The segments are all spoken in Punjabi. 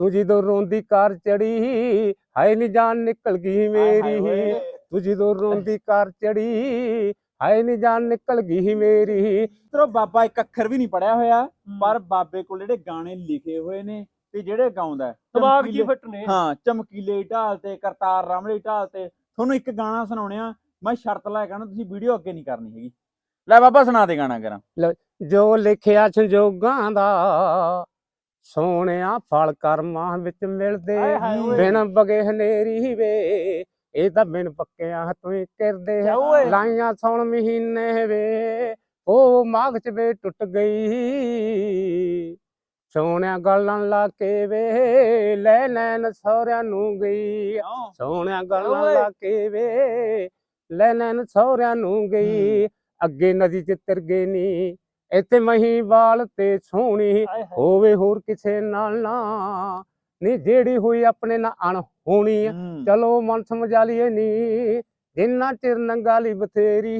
ਤੂੰ ਜਦੋਂ ਰੋਂਦੀ ਕਾਰ ਚੜੀ ਹਾਏ ਨੀ ਜਾਨ ਨਿਕਲ ਗਈ ਮੇਰੀ। ਤੂੰ ਜਦੋਂ ਰੋਂਦੀ ਕਾਰ ਚੜੀ ਹਾਏ ਨੀ ਜਾਨ ਨਿਕਲ ਗਈ ਮੇਰੀ। ਮਿੱਤਰੋ ਬਾਬਾ ਇੱਕ ਅੱਖਰ ਵੀ ਨਹੀਂ ਪੜਿਆ ਹੋਇਆ ਪਰ ਬਾਬੇ ਕੋਲ ਜਿਹੜੇ ਗਾਣੇ ਲਿਖੇ ਹੋਏ ਨੇ ਤੇ ਜਿਹੜੇ ਗਾਉਂਦਾ ਹੈ, ਦਿਮਾਗ ਚਮਕੀਲੇ- ਫਿੱਟ ਨੇ ਹਾਂ ਚਮਕੀਲੇ ਢਾਲ ਤੇ ਕਰਤਾਰ ਰਾਮਲੇ ਢਾਲ ਤੇ। ਤੁਹਾਨੂੰ ਇੱਕ ਗਾਣਾ ਸੁਣਾਉਣੇ ਆ ਮੈਂ ਸ਼ਰਤ ਲੈ ਕੇ ਆਉਣਾ ਤੁਸੀਂ ਵੀਡੀਓ ਅੱਗੇ ਨਹੀਂ ਕਰਨੀ ਹੈਗੀ। ਲੈ ਬਾਬਾ ਸੁਣਾ ਦੇ ਗਾਣਾ ਕਰਾਂ ਜੋ ਲਿਖਿਆ ਸੰਜੋਗਾਂ ਦਾ ਸੋਹਣਿਆ ਫਲ ਕਰਮਾਂ ਵਿੱਚ ਮਿਲਦੇ। ਬਿਨ ਬਗੇ ਹਨੇਰੀ ਵੇ। ਇਹ ਤਾਂ ਬਿਨ ਪੱਕਿਆਂ ਤੋਂ ਹੀ ਕਰਦੇ। ਲਾਈਆਂ ਸੌਣ ਮਹੀਨੇ ਵੇ। ਉਹ ਮਾਘ ਚ ਵੇ ਟੁੱਟ ਗਈ। ਸੋਹਣਿਆ ਗੱਲਾਂ ਲਾ ਕੇ ਵੇ। ਲੈ ਲੈਣ ਸਹੁਰਿਆਂ ਨੂੰ ਗਈ। ਸੋਹਣਿਆ ਗੱਲਾਂ। ਲਾ ਕੇ ਵੇ। ਲੈ ਲੈਣ ਸਹੁਰਿਆਂ ਨੂੰ ਗਈ। ਅੱਗੇ ਨਦੀ ਚ ਤਰ ਗਏ ਨੀ। ਇੱਥੇ ਮਹੀਵਾਲ ਤੇ ਸੋਹਣੀ ਹੋਵੇ ਹੋਰ ਕਿਸੇ ਨਾਲ ਨਾ। ਨੀ ਜਿਹੜੀ ਹੋਈ ਆਪਣੇ ਨਾਲ ਅਣ ਹੋਣੀ। ਚਲੋ ਮਨ ਸਮਝਾ ਲਈਏ ਨੀ। ਜਿੰਨਾ ਚਿਰ ਨੰਗਾਲੀ ਬਥੇਰੀ।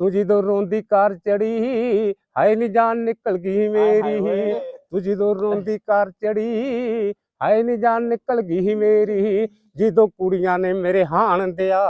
ਤੂੰ ਜਦੋਂ ਰੋਂਦੀ ਕਾਰ ਚੜੀ ਹਾਏ ਨੀ ਜਾਨ ਨਿਕਲ ਗਈ ਮੇਰੀ। ਤੂੰ ਜਦੋਂ ਰੋਂਦੀ ਕਾਰ ਚੜੀ ਹਾਏ ਨੀ ਜਾਨ ਨਿਕਲ ਗਈ ਮੇਰੀ। ਜਦੋਂ ਕੁੜੀਆਂ ਨੇ ਮੇਰੇ ਹਾਣ ਦਿਆ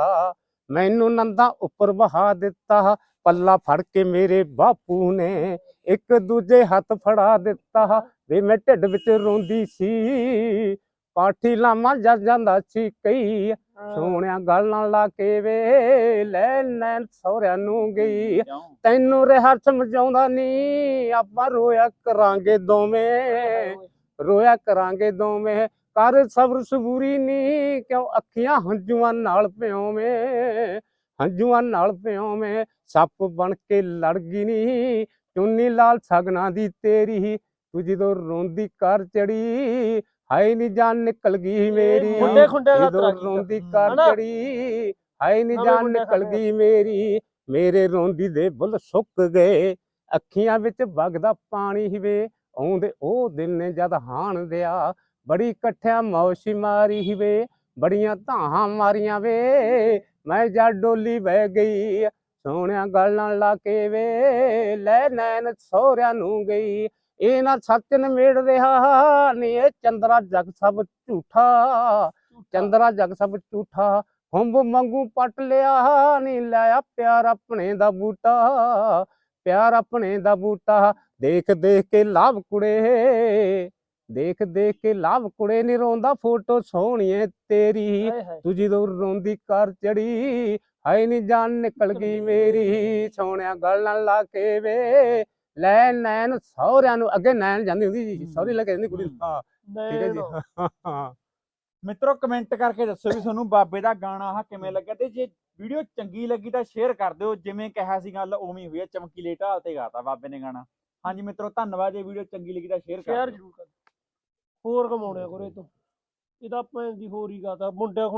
ਮੈਨੂੰ ਨੰਦਾ ਉੱਪਰ ਵਹਾ ਦਿੱਤਾ। ਪੱਲਾ ਫੜ ਕੇ ਮੇਰੇ ਬਾਪੂ ਨੇ ਇੱਕ ਦੂਜੇ ਹੱਥ ਫੜਾ ਦਿੱਤਾ। ਵੇ ਮੈਂ ਢਿੱਡ ਵਿੱਚ ਰੋਂਦੀ ਸੀ। ਪਾਠੀ ਲਾਮਾ ਜਰ ਜਾਂਦਾ ਸੀ ਕਈ। ਸੋਹਣਿਆ ਗੱਲਾਂ ਲਾ ਕੇ ਵੇ ਲੈ ਨੈਣ ਸਹੁਰਿਆਂ ਨੂੰ ਗਈ? ਤੈਨੂੰ ਰਿਹਾ ਸਮਝਾਉਂਦਾ ਨਹੀਂ ਆਪਾਂ ਰੋਇਆ ਕਰਾਂਗੇ ਦੋਵੇਂ। ਰੋਇਆ ਕਰਾਂਗੇ ਦੋਵੇਂ। ਕਰ ਸਬਰ ਸਬੂਰੀ ਨੀ। ਕਿਉਂ ਅੱਖੀਆਂ ਹੰਝੂਆਂ ਨਾਲ ਪਿਓਵੇਂ ਹੰਝੂਆਂ ਨਾਲ ਪਿਓਵੇਂ ਸੱਪ ਬਣ ਕੇ ਲੜ ਗਈ ਨੀ। ਚੁੰਨੀ ਲਾਲ ਸਗਨਾ ਦੀ ਤੇਰੀ ਤੂੰ ਜਦੋਂ ਰੋਂਦੀ ਕਰ ਚੜੀ ਹਾਏ ਨੀ ਜਾਨ ਨਿਕਲ ਗਈ ਮੇਰੀ। ਮੁੰਡੇ ਖੁੰਡੇ ਦਾ ਤਰਾ। ਰੋਂਦੀ ਕਰ? ਚੜੀ ਹਾਏ ਨੀ ਜਾਨ ਨਿਕਲ। ਗਈ ਮੇਰੀ। ਮੇਰੇ ਰੋਂਦੀ ਦੇ ਬੁੱਲ ਸੁੱਕ ਗਏ। ਅੱਖੀਆਂ ਵਿੱਚ ਵਗਦਾ ਪਾਣੀ ਵੇ। ਆਉਂਦੇ ਉਹ ਦਿਨ ਨੇ ਜਦ ਹਾਣ ਦਿਆ। ਬੜੀ ਇਕੱਠਿਆਂ ਮੌਸੀ ਮਾਰੀ ਵੇ। ਬੜੀਆਂ ਧਾਹਾਂ ਮਾਰੀਆਂ ਵੇ। ਮੈਂ ਜਦ ਡੋਲੀ ਬਹਿ ਗਈ ਸੋਹਣਿਆ ਗੱਲਾਂ ਲਾ ਕੇ ਵੇ ਲੈ ਨੈਣ ਸਹੁਰਿਆਂ ਨੂੰ ਗਈ। ਇਹ ਨਾ ਸੱਚ ਨਮੇੜ ਰਿਹਾ ਨੀ ਇਹ ਚੰਦਰਾ ਜਗ ਸਭ ਝੂਠਾ। ਚੰਦਰਾ ਜਗ ਸਭ ਝੂਠਾ ਹੁੰਬ ਮੰਗੂ ਪਟ ਲਿਆ ਨੀ ਲਾਇਆ ਪਿਆਰ ਆਪਣੇ ਦਾ ਬੂਟਾ। ਪਿਆਰ ਆਪਣੇ ਦਾ ਬੂਟਾ ਦੇਖ ਦੇਖ ਕੇ ਲਾਭ ਕੁੜੇ। ਦੇਖ ਦੇਖ ਕੇ ਲਾਭ ਕੁੜੇ ਨੀ ਰੋਂਦਾ ਫੋਟੋ ਸੋਹਣੀਏ ਤੇਰੀ। ਤੂੰ ਜਦੋਂ ਰੋਂਦੀ ਕਰ ਚੜੀ ਹਾਏ ਨੀ ਜਾਨ ਨਿਕਲ ਗਈ ਮੇਰੀ। ਸੋਹਣਿਆ ਗੱਲਾਂ ਲਾ ਕੇ ਵੇ ਲੈ ਨੈਣ ਸਹੁਰਿਆਂ ਨੂੰ ਅੱਗੇ ਨੈਣ ਜਾਂਦੀ ਹੁੰਦੀ ਸੀ ਸਹੁਰੀ ਲੈ ਕੇ ਜਾਂਦੀ ਕੁੜੀ। ਹਾਂ ਠੀਕ ਹੈ ਜੀ। ਮਿੱਤਰੋ ਕਮੈਂਟ ਕਰਕੇ ਦੱਸੋ ਵੀ ਤੁਹਾਨੂੰ ਬਾਬੇ ਦਾ ਗਾਣਾ ਆਹ ਕਿਵੇਂ ਲੱਗਿਆ ਤੇ ਜੇ ਵੀਡੀਓ ਚੰਗੀ ਲੱਗੀ ਤਾਂ ਸ਼ੇਅਰ ਕਰ ਦਿਓ ਜਿਵੇਂ ਕਿਹਾ ਸੀ ਗੱਲ ਉਵੇਂ ਹੀ ਹੋਈ ਹੈ ਚਮਕੀਲੇ ਢਾਲ ਤੇ ਗਾਤਾ ਬਾਬੇ ਨੇ ਗਾਣਾ। ਹਾਂਜੀ ਮਿੱਤਰੋ ਧੰਨਵਾਦ ਜੇ ਵੀਡੀਓ ਚੰਗੀ ਲੱਗੀ ਤਾਂ ਸ਼ੇਅਰ ਕਰ ਸ਼ੇਅਰ ਦਿਓ। ਜ਼ਰੂਰ ਕਰ ਹੋਰ ਕਮਾਉਣੇ ਕੋਰੇ ਤੋਂ। ਇਹਦਾ ਭੈਣ ਦੀ ਹੋਰ ਹੀ ਗਾਤਾ ਮੁੰਡਿਆਂ